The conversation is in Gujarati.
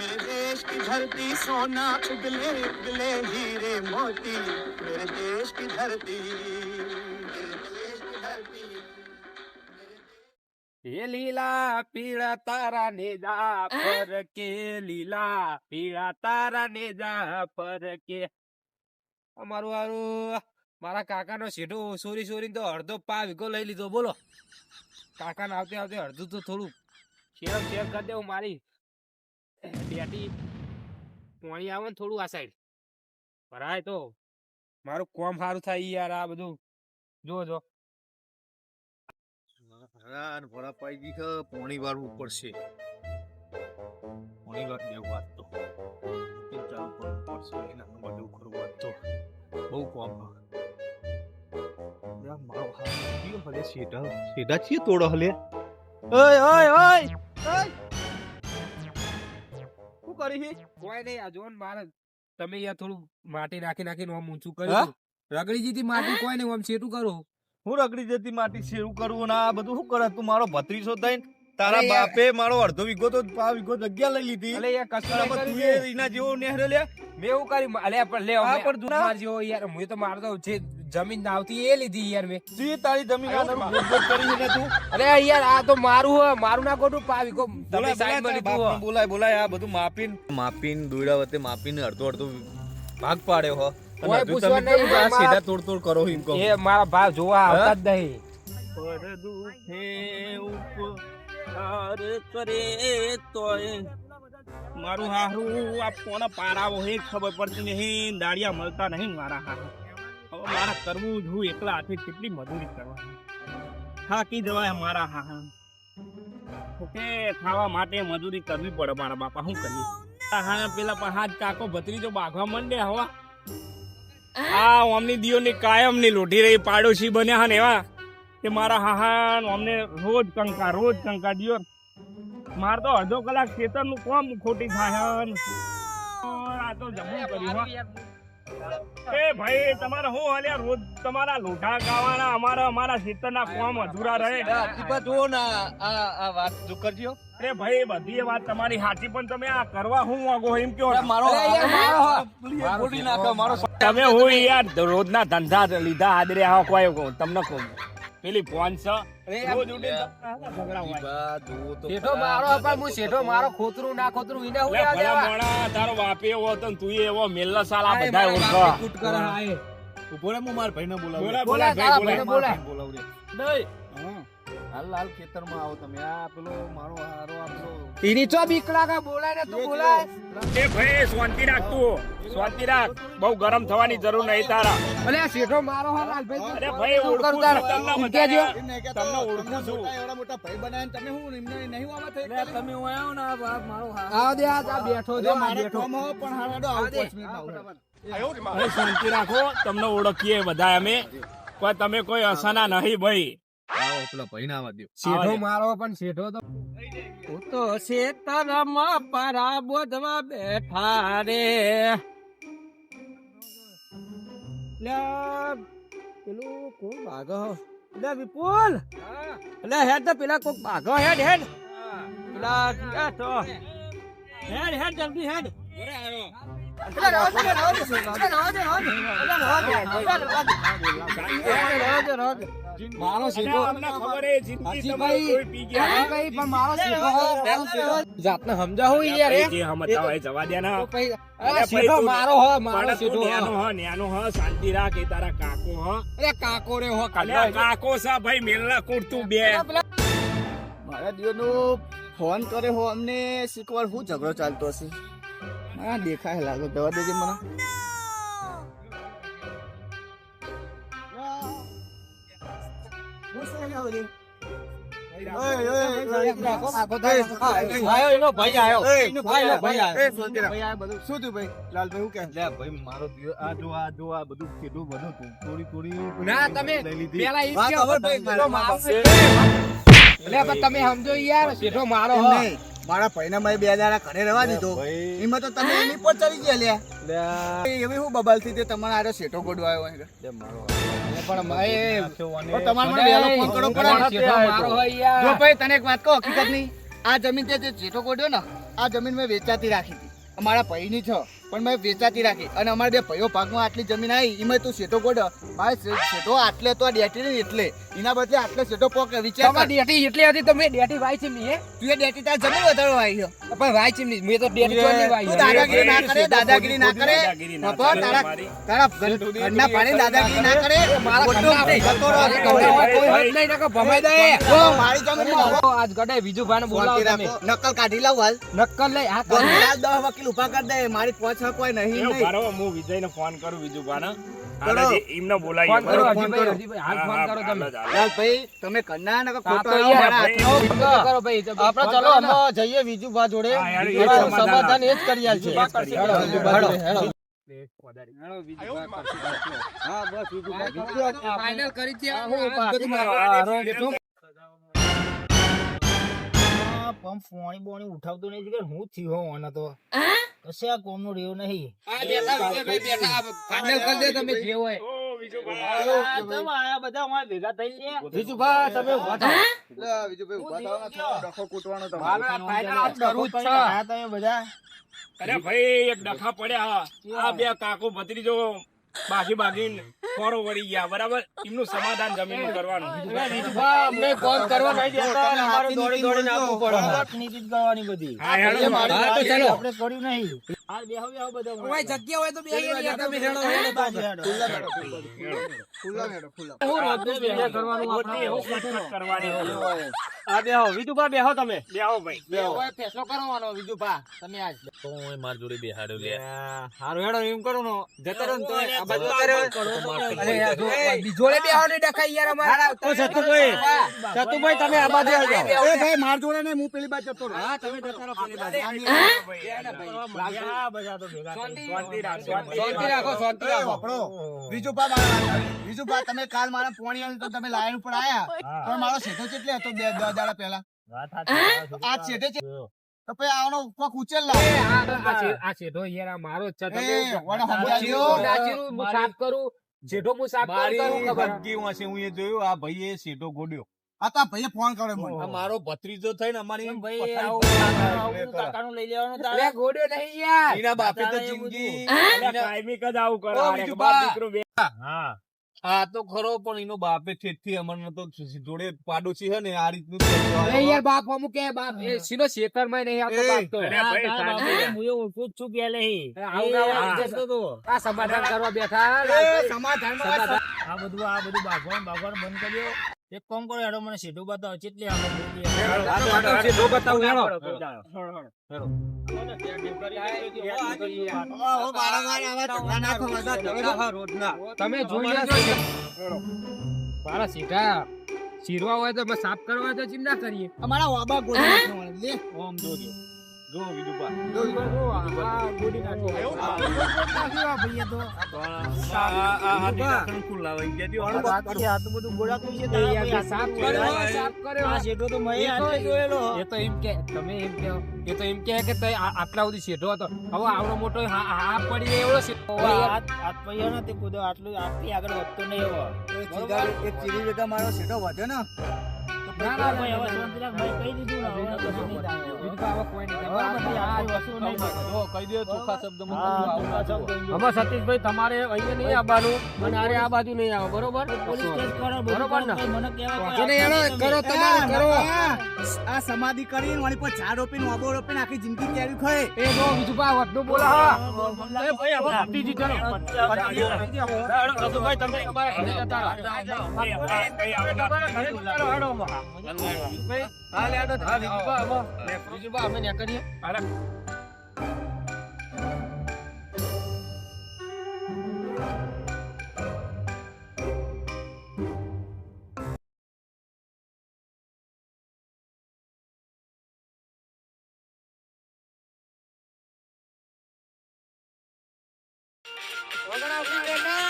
मेरे देश की धरती सोना उगले उगले हीरे मोती मेरे देश की धरती मेरे देश की धरती એ લીલા પીળા તારા નેજા પર કે લીલા પીળા તારા નેજા પર કે અમારું હારું મારા કાકાનો શેઠો સોરી સોરી તો અડધો પા વીઘો લઈ લીધો બોલો કાકાને આવતે આવતે અડધું તો થોડું શેર શેર કરી દેવું મારી બેટી પોણી આવે ને થોડું આ સાઈડ ભરાય તો. મારું કોમ સારું થાય યાર આ બધું. જો જો હરાન ભરા પાઈ ગઈ છે પોણી વાર દેવું વાત તો. એના બધું ખરું વાત તો. બહુ કોમ હ. મારો હાથ હલે શેઢા? શેઢા છીએ તોડો હલે. ઓય ઓય ઓય! ઓય! શું કરી કોઈ નહીં આ જો ને મારે તમે યાર થોડું માટી નાખી નાખીને આમ ઊંચું? કર્યું રગડી જીતી માટી કોઈ નહીં આમ સેટું કરું? હું રગડી જતી માટી શેરું કરવું ના આ બધું શું કરે? તું મારો ભત્રીસો થઈને તારા. બાપે મારો અડધો વીઘો તો પા વીઘો જગ્યા લઈ લીધી. અલે યાર કશું તારા તું એના જેવો નેહરે લે. મે એવું કરી અલે પણ લે આ પણ જૂના- માર જેવો યાર હું તો મારતો જે જમીન આવતી એ લીધી યાર મે. તું તારી જમીન આ બોલ કરી ને તું. અરે યાર આ તો મારું હે મારું ના ખોટું પાવ કો તમે બોલાય સાઈડમાં લીધું બોલાય બોલાય બોલાય આ બધું માપીન. માપીન દોડા વતે માપીને અડધો અડધો ભાગ પાડ્યો હો. કોઈ પૂછવા તમે નહીં, મારા- સીધા તોડ તોડ કરો એમ કહો. એ મારા ભાવ જોવા આવતા જ નહીં. પર દુખે ઉપકાર કરે તોય. મારું હારું આ કોને પારાવો હે, ખબર પડતી નહીં દાળિયા મળતા નહીં મારા હા હવે મારા કરવું જ હું એકલા હાથે કેટલી મજૂરી કરવાની. થાકી જવાય મારા હા ઓકે, ખાવા માટે મજૂરી કરવી પડે મારા બાપા શું કરી હા પેલા પણ હાથ કાકો ભત્રીજો બાઘવા મંડે હવા આ અમની દિયોની કાયમની લોઢી રહી, પાડોશી બન્યા હા ને એવા. કે મારા હાહાન અમને રોજ કંકા રોજ કંકા દિયો. માર તો અડધો કલાક ખેતરનું કોમ ખોટી થાય આ તો જબરું કર્યું એ ભાઈ તમારે શું હાલ્યા? રોજ તમારા લોઢા ગાવાના અમારા અમારા ખેતરના કોમ અધૂરા રહે. જુઓ ને આ આ વાત જો કરજો અરે ભાઈ બધી એ વાત તમારી સાચી પણ તમે આ કરવા હું વાગો એમ કયો મારો હો. મારો તમે હું યાર રોજના ધંધા લીધા આદરે આવો કોઈ તમને કહું. પેલી ફોન છે. રોજ શેઠો મારો પણ હું શેઠો મારો ખોતરું ના ખોતરું એને હું યાદ તારો બાપે એવો હતો ને તું એવો મેલ્લા સાલ આ બધા ઓળખો કૂટ કરે, હા, એ. હું મારા ભાઈને બોલાવું. બોલા, બોલા, બોલા. ભાઈને નહીં. હાલ હાલ ખેતરમાં આવો તમે. આ પેલો મારો હારો આપલો એની ચો બીક લાગે બોલાય ને તું બોલાય? એ ભાઈ શાંતિ રાખ તું. શાંતિ રાખ. બહુ ગરમ થવાની જરૂર નહીં તારા. અલે શેઠો મારો હે લાલભાઈ. અરે ભાઈ ઓળખું તમને એમ તમને ઓળખું છું. એવડા મોટા ભાઈ બનાવીને તમે હું એમને નહીં આવા થઈ તમે હું આવ્યો ને આ મારો આવો દે આ આ બેઠો છે આ બેઠો. પણ હાડો આવો દે. અરે શાંતિ રાખો તમને ઓળખીએ બધા અમે. તમે કોઈ અસાના નહીં ભાઈ. આવો પેલા ભૈણાવા દો શેઠો મારો પણ શેઠો તો હું તો શેતરમાં પરા બોધવા બેઠા રે. પેલું કોણ ભાગો? એટલે વિપુલ! એટલે હેડ તો પેલા કોક ભાગો હેડ હેડ. પેલા હેડ હેડ જલ્દી હેડ. મારો શેઠો અમને ખબર એ જિંદગી હાજી તમારી ભાઈ. કોઈ પી ગયા. હા? ભાઈ, પણ મારો જાતને સમજાવું યાર એ. જવા દે ના. મારો હો મારો હો. શાંતિ રાખ એ તારા કાકો હ. અરે કાકો રે હો કાકો સા ભાઈ મેલના કુર્તું બે. મારા દિયોનો ફોન કરે હો અમને શીખવાડ શું ઝઘડો ચાલતો હશે? હા દેખાય લાગે દવા દેજે મને. આ આ આ તમે સમજો યાર શેઠો મારો નહીં. મારા ભાઈને મેં બે દાડા ઘરે રહેવા દીધો. એમાં તો તમે એની પર ચડી ગયા લ્યા. એવી હું બબાલથી તે તમારા આરે સેટો ગોડવાયો મારો પણ તો તમારે મને વહેલો ફોન કરવો પડે. જો ભાઈ તને એક વાત કહો હકીકત નહીં આ જમીન તે જે જેઠો ગોડ્યો ને આ જમીન મેં વેચાતી રાખી હતી. અમારા ભાઈની છે પણ મેં વેચાતી રાખી. અને અમારે બે ભાઈઓ ભાગમાં આટલી જમીન આવી એમાં તું શેઠો ગોડ. મારે શેઠો આટલે તો ડેટી નહીં એટલે. એના બદલે આટલે શેઠો પોકે. વિચાર. ડેટી એટલી હતી તો મેં ડેટી વાય ચીમની હે તું એ ડેટી તાર જમીન વધારો આવી છે. પણ વાય ચીમની મેં. તો ડેટી ચોલી વાય તું દાદાગીરી ના કરે દાદાગીરી ના કરે. બાપા, તારા તારા ઘરના પાણી દાદાગીરી ના કરે. મારા જતો રહો, કોઈ હોત નહીં નકર ભમાઈ દે. ઓ મારી જમીન આજ ગડે બીજું ભાને બોલાવો તમે. નકલ કાઢી લાવ હાલ. નકલ લઈ આ ગમે હાલ દસ વકીલ ઊભા કરી દે. મારી પોચ હક હોય નહીં નહીં. કરો, હું વિજયને ફોન કરું બીજું બાના એમને બોલાવીએ ફોન કરો ફોન કરો. હાલ ફોન કરો તમે. લાલ ભાઈ તમે કન્ના ને ખોટો મારા કરો ભાઈ આપણે ચલો અમે જઈએ જોડે. યાર, એ વિજુભા સમાધાન એ જ કરી આલ છે. હેડો, જોડે, બીજું હા બસ કરી મારો. પંપ પોણી બોણી ઉઠાવતો નહીં કે હું થયો હોવાનો તો? કશે આ કોમનો રહ્યું નહીં? આ બેઠા વિજયભાઈ બેઠા. ફાઇનલ કરી દે તમે જે હોય. ને અરે ભાઈ એક ડખા પડ્યા. આ બે કાકો ભત્રીજો બાકી બાકી ફોરો વળી ગયા. બરાબર? એમનું સમાધાન જમીન કરવાનું. અમને કોલ કરવા નહીં દેતા અને અમારે દોડી દોડીને આવવું પડે. નીતિ જ કરવાની બધી. હા, તો ચાલો. આપણે કર્યું નહીં. આ બેહો બેહો બધા ઓય જગ્યા હોય તો બેહી તમે હેડો ખુલ્લા ખુલ્લા. હું કરવાનું એવું આ બેહો વિધુભા બેહો તમે. બેહો ભાઈ. ઓય ફેસલો કરવાનો બીજું તમે આજ. હારું હેડો એમ કરો નો જતો રહો તો આ બાજુ અરે યાર, જો, બીજોડે બેહો ને ડખાઈ યાર અમારા. તો સતુભાઈ સતુભાઈ તમે આ બાજુ આવજો. એ ભાઈ માર જોડે હું પેલી બાજુ જતો રહું. હા તમે જતા રહો પેલી બાજુ. આ બધા તો ભેગા શાંતિ રાખ શાંતિ શાંતિ રાખો. શાંતિ રાખો. વાપરો. વિજુભા મારા- વિજુભા તમે કાલ મારા પોણી તો તમે લાઈન ઉપર આયા. પણ મારો સેટો કેટલે હતો બે દસ દાડા પહેલા? આ સેટે છે? તો પછી આનો કોક ઉચેલ એ, લાવ. આ- આ છે- આ શેઠો યાર મારો જ છે. તમે સાફ કરું? જેઠો હું સાફ કરું હું ખબર? હું એ જોયું આ ભાઈએ સીધો ગોડ્યો. આ તો ભાઈએ ફોન કર્યો મને. આ મારો ભત્રીજો થઈને અમારી ભાઈ કાકાનું લઈ લેવાનો તારે. ગોડ્યો નહીં યાર. એના બાપે તો જિંદગી અલ્યા, કાયમિક જ આવું કરો. આ એક બાપ દીકરો બે હા. આ તો ખરો પણ એનો બાપે ઠેઠથી અમને તો જોડે પાડોશી છે ને આ રીતનું એ યાર બાપ અમુક કે બાપ. એ સીનો શેતરમાં નહીં આવતો બાપ તો. હું એ ઓળખું જ છું. એ આવું જતો તો. આ સમાધાન કરવા બેઠા. સમાધાન. આ બધું આ બધું બાગવાન બાગવાન બંધ કર્યો. એક કોમ કરો હેડો મને સીધું બતાવો ચેટલી આપણે સીધું બતાવો હેડો. તમે જોઈ લેજો મારા સીધા સીરવા હોય તો સાફ કરવા તો ચિંતા કરીએ અમારા વાબા ગોળી લે. ઓમ જોજો જો બીજું બા આ આ હાથી ઢાંકણ ખુલ્લા ગયા દ્યો. આ બાકી બધું ગોળાતું છે એ તારા યાર, ભાઈ. સાફ કર્યો સાફ કર્યો. આ શેઠો તો મેં એ જોયેલો. એ તો એમ કે તમે એમ કે એ તો એમ કે આટલા સુધી શેઠો હતો. હવે આવડો મોટો હા હા પડી એવડો શેઠો હાથ હાથ પૈયા નથી કૂદો આટલું આટલી આગળ વધતો નહીં એવો. એક ચીરી જગ્યા મારો શેઠો વધ્યો ને. ના, ના, ભાઈ, હવે શાંતિ રાખ, ભાઈ, કહી દીધું ને, હવે કશું નહીં થાય. બીજું તો હવે કોઈ નહીં. હવે બધી આટલી વસ્તુ નહીં જો કહી દે ચોખ્ખા શબ્દમાં હા, આવું ના ચોખ્ખા જુઓ. શબ્દો. હવે સતીશભાઈ તમારે અહીંયા નહીં આવવાનું અને આરે આ બાજુ નહીં આવો બરોબર? પોલીસ કેસ કરો, બરોબર ને? મને કહેવાય કોઈ જેને કરો તમારે કરો. આ સમાધિ કરીને વળી પર ઝાડ રોપીને આબો રોપીને આખી જિંદગી કેરી ખાય? એ જો બીજું પા વધુ બોલો હા એ ભાઈ, તમે તમારા ઘરે જતા રહો. હાલ બીજું પા, હવે. બીજું પા, અમે ન્યા કરીએ વગર આવતી રે ને.